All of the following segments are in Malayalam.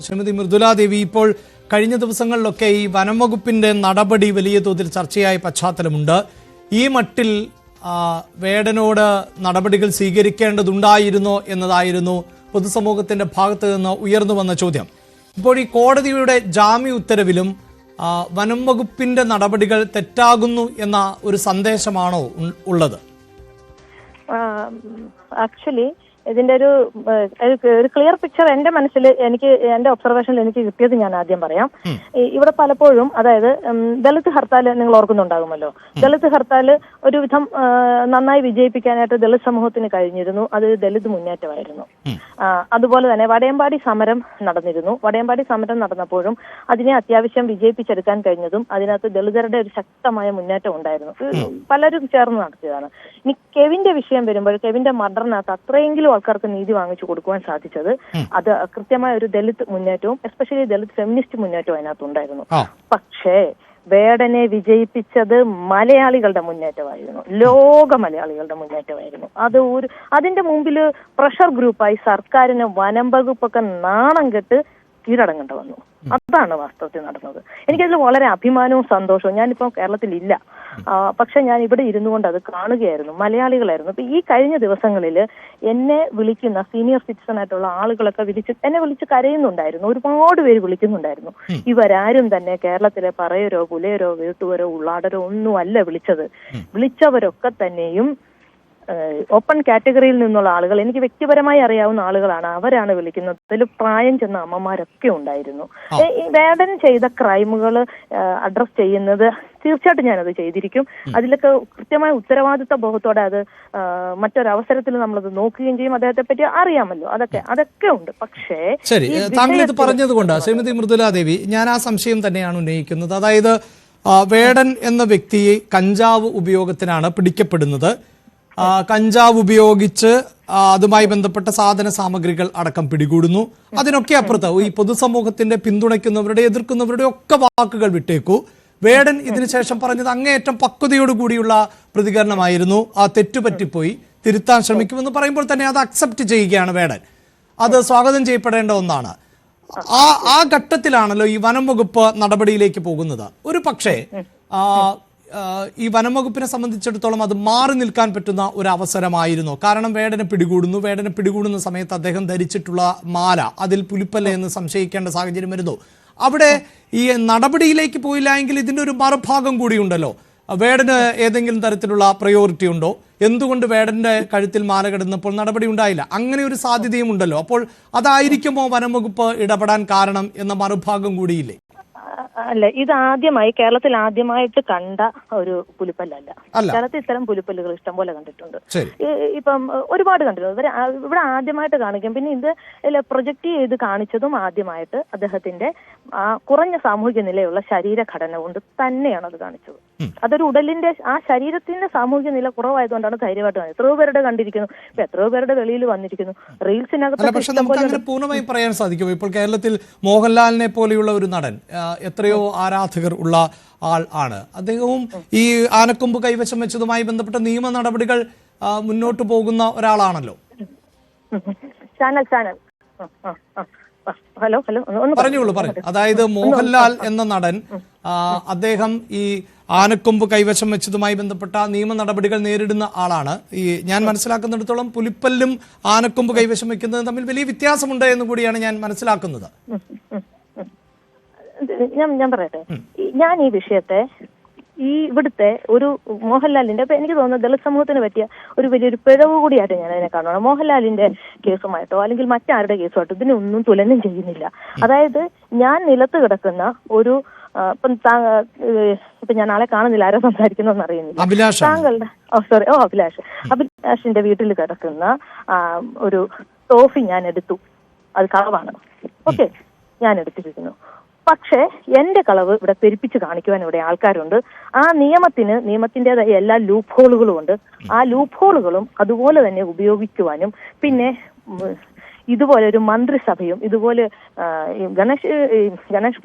ശ്രീമതി മൃദുലാദേവി ഇപ്പോൾ കഴിഞ്ഞ ദിവസങ്ങളിലൊക്കെ ഈ വനം നടപടി വലിയ തോതിൽ ചർച്ചയായ പശ്ചാത്തലമുണ്ട്. ഈ മട്ടിൽ വേടനോട് നടപടികൾ സ്വീകരിക്കേണ്ടതുണ്ടായിരുന്നോ എന്നതായിരുന്നു പൊതുസമൂഹത്തിന്റെ ഭാഗത്ത് നിന്ന് ഉയർന്നു വന്ന ചോദ്യം. ഇപ്പോൾ ഈ കോടതിയുടെ ജാമ്യ ഉത്തരവിലും വനം നടപടികൾ തെറ്റാകുന്നു എന്ന ഒരു സന്ദേശമാണോ ഉള്ളത്? ആക്ച്വലി ഇതിന്റെ ഒരു ഒരു- ക്ലിയർ പിക്ചർ എന്റെ മനസ്സിൽ എനിക്ക് എന്റെ ഒബ്സർവേഷനിൽ എനിക്ക് കിട്ടിയത് ഞാൻ ആദ്യം പറയാം. ഇവിടെ പലപ്പോഴും അതായത് ദളിത് ഹർത്താൽ നിങ്ങൾ ഓർക്കുന്നുണ്ടാകുമല്ലോ. ദളിത് ഹർത്താൽ ഒരുവിധം നന്നായി വിജയിപ്പിക്കാനായിട്ട് ദളിത് സമൂഹത്തിന് കഴിഞ്ഞിരുന്നു. അത് ദളിത് മുന്നേറ്റമായിരുന്നു. അതുപോലെ തന്നെ വടയമ്പാടി സമരം നടന്നിരുന്നു. വടയമ്പാടി സമരം നടന്നപ്പോഴും അതിനെ അത്യാവശ്യം വിജയിപ്പിച്ചെടുക്കാൻ കഴിഞ്ഞതും അതിനകത്ത് ദളിതരുടെ ഒരു ശക്തമായ മുന്നേറ്റം ഉണ്ടായിരുന്നു. പലരും ചേർന്ന് നടത്തിയതാണ്. ഇനി കെവിന്റെ വിഷയം വരുമ്പോൾ കെവിന്റെ മർഡറിനകത്ത് അത്രയെങ്കിലും ആൾക്കാർക്ക് നീതി വാങ്ങിച്ചു കൊടുക്കുവാൻ സാധിച്ചത്. അത് കൃത്യമായ ഒരു ദളിത് മുന്നേറ്റവും എസ്പെഷ്യലി ദളിത് ഫെമിനിസ്റ്റ് മുന്നേറ്റവും അതിനകത്ത് ഉണ്ടായിരുന്നു. പക്ഷേ വേടനെ വിജയിപ്പിച്ചത് മലയാളികളുടെ മുന്നേറ്റമായിരുന്നു. ലോക മലയാളികളുടെ മുന്നേറ്റമായിരുന്നു. അത് ഒരു അതിന്റെ മുമ്പിൽ പ്രഷർ ഗ്രൂപ്പായി സർക്കാരിന് വനം വകുപ്പൊക്കെ നാണം കെട്ട് കീഴടങ്ങേണ്ട വന്നു. അതാണ് വാസ്തവത്തിൽ നടന്നത്. എനിക്കതിൽ വളരെ അഭിമാനവും സന്തോഷവും ഞാനിപ്പോൾ കേരളത്തിലില്ല. ആ, പക്ഷെ ഞാൻ ഇവിടെ ഇരുന്നു കൊണ്ട് അത് കാണുകയായിരുന്നു മലയാളികളായിരുന്നു. അപ്പൊ ഈ കഴിഞ്ഞ ദിവസങ്ങളിൽ എന്നെ വിളിക്കുന്ന സീനിയർ സിറ്റിസൺ ആയിട്ടുള്ള ആളുകളൊക്കെ വിളിച്ച് എന്നെ വിളിച്ച് കരയുന്നുണ്ടായിരുന്നു. ഒരുപാട് പേര് വിളിക്കുന്നുണ്ടായിരുന്നു. ഇവരാരും തന്നെ കേരളത്തിലെ പറയരോ പുലയരോ വീട്ടുവരോ ഉള്ളാടരോ ഒന്നും അല്ല വിളിച്ചത് വിളിച്ചവരൊക്കെ തന്നെയും ഓപ്പൺ കാറ്റഗറിയിൽ നിന്നുള്ള ആളുകൾ എനിക്ക് വ്യക്തിപരമായി അറിയാവുന്ന ആളുകളാണ് അവരാണ് വിളിക്കുന്നത്. അതിൽ പ്രായം ചെന്ന അമ്മമാരൊക്കെ ഉണ്ടായിരുന്നു. ഈ വേടൻ ചെയ്ത ക്രൈമുകൾ അഡ്രസ് ചെയ്യുന്നത് തീർച്ചയായിട്ടും ഞാനത് ചെയ്തിരിക്കും. അതിലൊക്കെ കൃത്യമായ ഉത്തരവാദിത്ത ബോധത്തോടെ അത് മറ്റൊരവസരത്തിൽ നമ്മളത് നോക്കുകയും ചെയ്യും. അദ്ദേഹത്തെ പറ്റി അറിയാമല്ലോ. അതൊക്കെ അതൊക്കെ ഉണ്ട്. പക്ഷേ ശരി താങ്കൾ ഇത് പറഞ്ഞത് പറഞ്ഞതുകൊണ്ട് ശ്രീമതി മൃദുലാദേവി ഞാൻ ആ സംശയം തന്നെയാണ് ഉന്നയിക്കുന്നത്. അതായത് വേടൻ എന്ന വ്യക്തിയെ കഞ്ചാവ് ഉപയോഗത്തിനാണ് പിടിക്കപ്പെടുന്നത്. കഞ്ചാവ് ഉപയോഗിച്ച് അതുമായി ബന്ധപ്പെട്ട സാധന സാമഗ്രികൾ അടക്കം പിടികൂടുന്നു. അതിനൊക്കെ അപ്പുറത്ത് ഈ പൊതുസമൂഹത്തിന്റെ പിന്തുണയ്ക്കുന്നവരുടെ എതിർക്കുന്നവരുടെ ഒക്കെ വാക്കുകൾ വിട്ടേക്കൂ. വേടൻ ഇതിനുശേഷം പറഞ്ഞത് അങ്ങേയറ്റം പക്വതയോടുകൂടിയുള്ള പ്രതികരണമായിരുന്നു. ആ തെറ്റുപറ്റിപ്പോയി തിരുത്താൻ ശ്രമിക്കുമെന്ന് പറയുമ്പോൾ തന്നെ അത് അക്സെപ്റ്റ് ചെയ്യുകയാണ് വേടൻ. അത് സ്വാഗതം ചെയ്യപ്പെടേണ്ട ഒന്നാണ്. ആ ആ ഘട്ടത്തിലാണല്ലോ ഈ വനം വകുപ്പ് നടപടിയിലേക്ക് പോകുന്നത്. ഒരു പക്ഷേ ഈ വനം വകുപ്പിനെ സംബന്ധിച്ചിടത്തോളം അത് മാറി നിൽക്കാൻ പറ്റുന്ന ഒരു അവസരമായിരുന്നു കാരണം വേടനെ പിടികൂടുന്നു. വേടനെ പിടികൂടുന്ന സമയത്ത് അദ്ദേഹം ധരിച്ചിട്ടുള്ള മാല അതിൽ പുലിപ്പല്ല എന്ന് സംശയിക്കേണ്ട സാഹചര്യം വരുന്നു. അവിടെ ഈ നടപടിയിലേക്ക് പോയില്ല എങ്കിൽ ഇതിന്റെ ഒരു മറുഭാഗം കൂടിയുണ്ടല്ലോ വേടന് ഏതെങ്കിലും തരത്തിലുള്ള പ്രയോറിറ്റി ഉണ്ടോ? എന്തുകൊണ്ട് വേടന്റെ കഴുത്തിൽ മാല കിടന്നപ്പോൾ നടപടി ഉണ്ടായില്ല? അങ്ങനെ ഒരു സാധ്യതയും ഉണ്ടല്ലോ. അപ്പോൾ അതായിരിക്കുമോ വനം വകുപ്പ് ഇടപെടാൻ കാരണം എന്ന മറുഭാഗം കൂടിയില്ലേ? അല്ല ഇത് ആദ്യമായി കേരളത്തിൽ ആദ്യമായിട്ട് കണ്ട ഒരു പുലിപ്പല്ലല്ല. കേരളത്തിൽ ഇത്തരം പുലിപ്പല്ലുകൾ ഇഷ്ടം പോലെ കണ്ടിട്ടുണ്ട്. ഇപ്പം ഒരുപാട് കണ്ടിട്ടുണ്ട്. ഇവർ ഇവിടെ ആദ്യമായിട്ട് കാണിക്കും പിന്നെ ഇത് പ്രൊജക്ട് ചെയ്ത് കാണിച്ചതും ആദ്യമായിട്ട് അദ്ദേഹത്തിന്റെ ആ കുറഞ്ഞ സാമൂഹിക നിലയുള്ള ശരീരഘടന കൊണ്ട് തന്നെയാണ് അത് കാണിച്ചത്. അതൊരു ഉടലിന്റെ ആ ശരീരത്തിന്റെ സാമൂഹിക നില കുറവായതുകൊണ്ടാണ് ധൈര്യമായിട്ട് കാണിച്ചത് എത്രയോ പേരുടെ കണ്ടിരിക്കുന്നു. ഇപ്പൊ എത്രയോ പേരുടെ വെളിയിൽ വന്നിരിക്കുന്നു. റീൽസിനകത്ത് പൂർണമായും പറയാൻ സാധിക്കും ഇപ്പോൾ കേരളത്തിൽ മോഹൻലാലിനെ പോലെയുള്ള ഒരു നടൻ ആ, എത്രയോ ആരാധകർ ഉള്ള ആൾ ആണ്. അദ്ദേഹവും ഈ ആനക്കൊമ്പ് കൈവശം വെച്ചതുമായി ബന്ധപ്പെട്ട നിയമ നടപടികൾ മുന്നോട്ട് പോകുന്ന ഒരാളാണല്ലോ. Channel channel. Hello hello. പറഞ്ഞോളൂ പറഞ്ഞു അതായത് മോഹൻലാൽ എന്ന നടൻ അദ്ദേഹം ഈ ആനക്കൊമ്പ് കൈവശം വെച്ചതുമായി ബന്ധപ്പെട്ട നിയമ നടപടികൾ നേരിടുന്ന ആളാണ്. ഈ ഞാൻ മനസ്സിലാക്കുന്നിടത്തോളം പുലിപ്പല്ലും ആനക്കൊമ്പ് കൈവശം വെക്കുന്നതും തമ്മിൽ വലിയ വ്യത്യാസമുണ്ട് എന്ന് കൂടിയാണ് ഞാൻ മനസ്സിലാക്കുന്നത്. ഞാൻ ഞാൻ പറയട്ടെ. ഞാൻ ഈ വിഷയത്തെ ഈ ഇവിടുത്തെ ഒരു മോഹൻലാലിന്റെ ഇപ്പൊ എനിക്ക് തോന്നുന്നു ദളിത് സമൂഹത്തിന് പറ്റിയ ഒരു വലിയൊരു പിഴവ് കൂടിയായിട്ട് ഞാൻ അതിനെ കാണുന്നത് മോഹൻലാലിന്റെ കേസുമായിട്ടോ അല്ലെങ്കിൽ മറ്റാരുടെ കേസുമായിട്ടോ ഇതിനെ ഒന്നും തുലനം ചെയ്യുന്നില്ല. അതായത് ഞാൻ നിലത്ത് കിടക്കുന്ന ഒരു ഇപ്പൊ ഞാൻ ആളെ കാണുന്നില്ല ആരോ സംസാരിക്കുന്നതെന്ന് അറിയുന്നില്ല. താങ്കളുടെ ഓ സോറി ഓ അഭിലാഷ്. അഭിലാഷിന്റെ വീട്ടിൽ കിടക്കുന്ന ഒരു ട്രോഫി ഞാൻ എടുത്തു. അത് കളവാണ്. ഓക്കെ. ഞാൻ എടുത്തിരിക്കുന്നു. പക്ഷേ എന്റെ കളവ് ഇവിടെ പെരുപ്പിച്ച് കാണിക്കുവാൻ ഇവിടെ ആൾക്കാരുണ്ട്. ആ നിയമത്തിന് നിയമത്തിന്റെതായ എല്ലാ ലൂപ്പ് ഹോളുകളും ഉണ്ട്. ആ ലൂപ്പ് ഹോളുകളും അതുപോലെ തന്നെ ഉപയോഗിക്കുവാനും പിന്നെ ഇതുപോലെ ഒരു മന്ത്രിസഭയും ഇതുപോലെ ഗണേഷ് ഗണേഷ്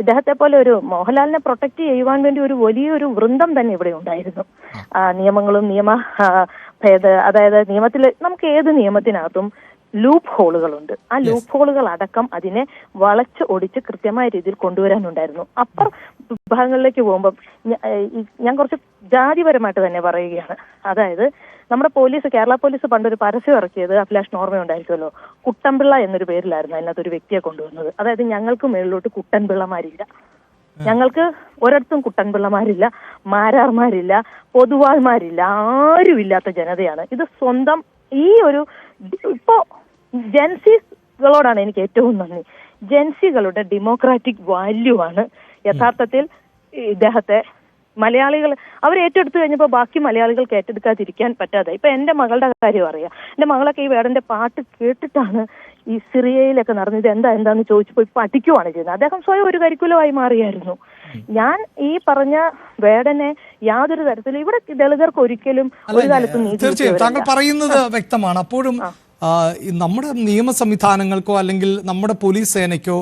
ഇദ്ദേഹത്തെ പോലെ ഒരു മോഹൻലാലിനെ പ്രൊട്ടക്ട് ചെയ്യുവാൻ വേണ്ടി ഒരു വലിയൊരു വൃന്ദം തന്നെ ഇവിടെ ഉണ്ടായിരുന്നു. നിയമങ്ങളും നിയമ ഭേദ അതായത് നിയമത്തിൽ നമുക്ക് ഏത് നിയമത്തിനകത്തും ലൂപ്പ് ഹോളുകളുണ്ട് ആ ലൂപ്പ് ഹോളുകൾ അടക്കം അതിനെ വളച്ച് ഒടിച്ച് കൃത്യമായ രീതിയിൽ കൊണ്ടുവരാനുണ്ടായിരുന്നു. അപ്പർ വിഭാഗങ്ങളിലേക്ക് പോകുമ്പോൾ ഞാൻ കുറച്ച് ജാതിപരമായിട്ട് തന്നെ പറയുകയാണ്. അതായത് നമ്മുടെ പോലീസ് കേരള പോലീസ് പണ്ടൊരു പരസ്യം ഇറക്കിയത് അഭിലാഷ് നോർമ ഉണ്ടായിരിക്കുമല്ലോ കുട്ടൻപിള്ള എന്നൊരു പേരിലായിരുന്നു അതിനകത്ത് ഒരു വ്യക്തിയെ കൊണ്ടുവന്നത്. അതായത് ഞങ്ങൾക്ക് മേളിലോട്ട് കുട്ടൻപിള്ളമാരില്ല. ഞങ്ങൾക്ക് ഒരിടത്തും കുട്ടൻപിള്ളമാരില്ല മാരാർമാരില്ല പൊതുവാൾമാരില്ല ആരുമില്ലാത്ത ജനതയാണ്. ഇത് സ്വന്തം ഈ ഒരു ഇപ്പോ ജെൻസികളോടാണ് എനിക്ക് ഏറ്റവും നന്ദി. ജൻസികളുടെ ഡെമോക്രാറ്റിക് വാല്യൂ ആണ്. യഥാർത്ഥത്തിൽ ഇദ്ദേഹത്തെ മലയാളികൾ അവർ ഏറ്റെടുത്തു കഴിഞ്ഞപ്പോൾ ബാക്കി മലയാളികൾക്ക് ഏറ്റെടുക്കാതിരിക്കാൻ പറ്റാതെ. ഇപ്പൊ എന്റെ മകളുടെ കാര്യം അറിയാം. എന്റെ മകളൊക്കെ ഈ വേടന്റെ പാട്ട് കേട്ടിട്ടാണ് ഈ സിറിയയിലൊക്കെ നടന്നത്. എന്താ എന്താന്ന് ചോദിച്ചപ്പോൾ ഇപ്പൊ പഠിക്കുവാണ് ചെയ്യുന്നത്. അദ്ദേഹം സ്വയം ഒരു കരിക്കുലമായി മാറിയായിരുന്നു. ഞാൻ ഈ പറഞ്ഞ വേടനെ യാതൊരു തരത്തിലും ഇവിടെ ദളിതർക്ക് ഒരിക്കലും ഒരു കാലത്തും തീർച്ചയായും താങ്കൾ പറയുന്നത് വ്യക്തമാണ്. അപ്പോഴും നമ്മുടെ നിയമ സംവിധാനങ്ങൾക്കോ അല്ലെങ്കിൽ നമ്മുടെ പോലീസ് സേനയ്ക്കോ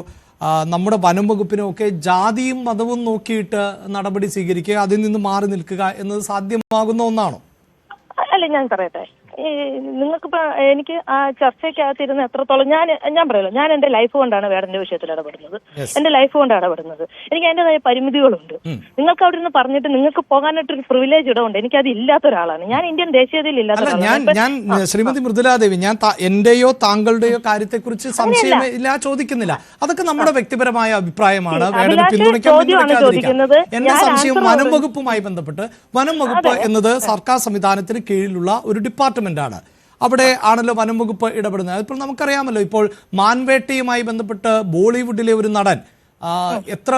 നമ്മുടെ വനം വകുപ്പിനോ ഒക്കെ ജാതിയും മതവും നോക്കിയിട്ട് നടപടി സ്വീകരിക്കുക അതിൽ നിന്ന് മാറി നിൽക്കുക എന്നത് സാധ്യമാകുന്ന ഒന്നാണോ? അല്ല ഞാൻ പറയട്ടെ. നിങ്ങൾക്കിപ്പോ എനിക്ക് ആ ചർച്ചയ്ക്കകത്തിരുന്ന് എത്രത്തോളം ഞാൻ ഞാൻ പറയല്ലോ ഞാൻ എന്റെ ലൈഫ് കൊണ്ടാണ് വേടന്റെ വിഷയത്തിൽ ഇടപെടുന്നത്. എന്റെ ലൈഫ് കൊണ്ടാണ് ഇടപെടുന്നത്. എനിക്ക് അതിന്റെതായ പരിമിതികളുണ്ട്. നിങ്ങൾക്ക് അവിടെ നിന്ന് പറഞ്ഞിട്ട് നിങ്ങൾക്ക് പോകാനായിട്ടൊരു പ്രിവിലേജ് ഇടമുണ്ട് എനിക്ക് അത് ഇല്ലാത്ത ഒരാളാണ് ഞാൻ ഇന്ത്യൻ ദേശീയതയിൽ ഇല്ലാത്ത ഞാൻ ഞാൻ ശ്രീമതി മൃദുലാദേവി ഞാൻ എന്റെയോ താങ്കളുടെയോ കാര്യത്തെക്കുറിച്ച് സംശയം ഇല്ല ചോദിക്കുന്നില്ല. അതൊക്കെ നമ്മുടെ വ്യക്തിപരമായ അഭിപ്രായമാണ്. എന്റെ സംശയം വനം വകുപ്പുമായി ബന്ധപ്പെട്ട് വനം വകുപ്പ് എന്നത് സർക്കാർ സംവിധാനത്തിന് കീഴിലുള്ള ഒരു ഡിപ്പാർട്ട്മെന്റ് ആണ് അവിടെ ആണല്ലോ വനം വകുപ്പ് ഇടപെടുന്നത്. ഇപ്പോൾ നമുക്കറിയാമല്ലോ ഇപ്പോൾ മാൻവേട്ടയുമായി ബന്ധപ്പെട്ട് ബോളിവുഡിലെ ഒരു നടൻ എത്ര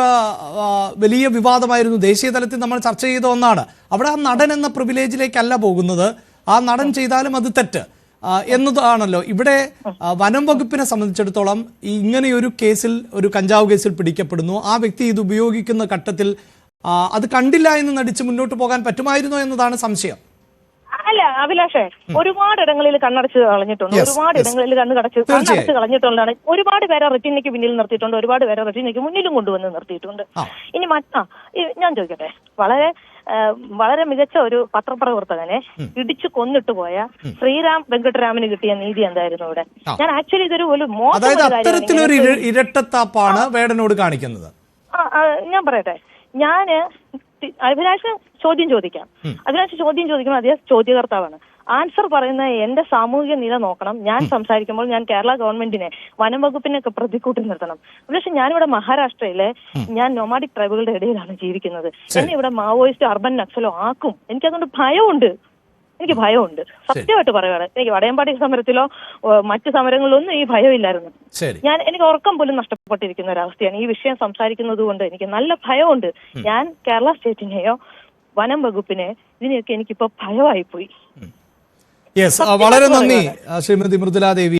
വലിയ വിവാദമായിരുന്നു. ദേശീയ തലത്തിൽ നമ്മൾ ചർച്ച ചെയ്ത ഒന്നാണ്. അവിടെ ആ നടൻ എന്ന പ്രിവിലേജിലേക്കല്ല പോകുന്നത്. ആ നടൻ ചെയ്താലും അത് തെറ്റ്. എന്നതാണല്ലോ. ഇവിടെ വനം വകുപ്പിനെ സംബന്ധിച്ചിടത്തോളം ഇങ്ങനെയൊരു കേസിൽ ഒരു കഞ്ചാവ് കേസിൽ പിടിക്കപ്പെടുന്നു. ആ വ്യക്തി ഇത് ഉപയോഗിക്കുന്ന ഘട്ടത്തിൽ അത് കണ്ടില്ല എന്ന് നടിച്ച് മുന്നോട്ട് പോകാൻ പറ്റുമായിരുന്നോ എന്നതാണ് സംശയം. അല്ല അഭിലാഷേ ഒരുപാട് ഇടങ്ങളിൽ കണ്ണടച്ച് കളഞ്ഞിട്ടുണ്ട്. Yes, ഒരുപാട് yes. ഇടങ്ങളിൽ കണ്ണ് കടച്ച് കണ്ണടച്ച് കളഞ്ഞിട്ടുള്ളതാണ്. ഒരുപാട് പേരെ റെറ്റിനയ്ക്ക് പിന്നിൽ നിർത്തിയിട്ടുണ്ട്. ഒരുപാട് പേരെ റെറ്റിനയ്ക്ക് മുന്നിലും കൊണ്ടുവന്ന് നിർത്തിയിട്ടുണ്ട്. ആ. ഇനി മറ്റാ ഞാൻ ചോദിക്കട്ടെ? വളരെ ആ, വളരെ മികച്ച ഒരു പത്രപ്രവർത്തകനെ ഇടിച്ചു കൊന്നിട്ട് പോയ ശ്രീരാം വെങ്കട്ടരാമന് കിട്ടിയ നീതി എന്തായിരുന്നു ഇവിടെ? ആ. ഞാൻ ആക്ച്വലി ഇതൊരു ഒരു മോശം അതായത് ഒരു കാര്യമാണ്. അത്തരത്തിലൊരു ഇങ്ങനത്തെ ഇര- ഇരട്ടത്താപ്പാണ് വേടനോട് കാണിക്കുന്നത്. ആ, ആ, ഞാൻ പറയട്ടെ? ഞാൻ അഭിലാഷ് ചോദ്യം ചോദിക്കാം. അഭിലാഷ് ചോദ്യം ചോദിക്കുമ്പോൾ അദ്ദേഹം ചോദ്യകർത്താവാണ്. ആൻസർ പറയുന്ന എന്റെ സാമൂഹിക നില നോക്കണം. ഞാൻ സംസാരിക്കുമ്പോൾ ഞാൻ കേരള ഗവൺമെന്റിനെ വനം വകുപ്പിനെയൊക്കെ പ്രതിക്കൂട്ടി നിർത്തണം. പക്ഷെ ഞാനിവിടെ മഹാരാഷ്ട്രയിലെ ഞാൻ നൊമാഡിക് ട്രൈബുകളുടെ ഇടയിലാണ് ജീവിക്കുന്നത്. എന്നെ ഇവിടെ മാവോയിസ്റ്റ് അർബൻ നക്സലോ ആക്കും. എനിക്കതുകൊണ്ട് ഭയമുണ്ട്. എനിക്ക് ഭയമുണ്ട്. സത്യമായിട്ട് പറയുകയാണ് എനിക്ക് വടയമ്പാടി സമരത്തിലോ മറ്റു സമരങ്ങളിലൊന്നും ഈ ഭയമില്ലായിരുന്നു. ഞാൻ എനിക്ക് ഉറക്കം പോലും നഷ്ടപ്പെട്ടിരിക്കുന്ന ഒരവസ്ഥയാണ്. ഈ വിഷയം സംസാരിക്കുന്നത് കൊണ്ട് എനിക്ക് നല്ല ഭയമുണ്ട്. ഞാൻ കേരള സ്റ്റേറ്റിനെയോ വനം വകുപ്പിനെ ഇതിനെയൊക്കെ എനിക്കിപ്പോ ഭയമായി പോയി വളരെ നന്ദി ശ്രീമതി ശ്രീമതി മൃദുലാദേവി.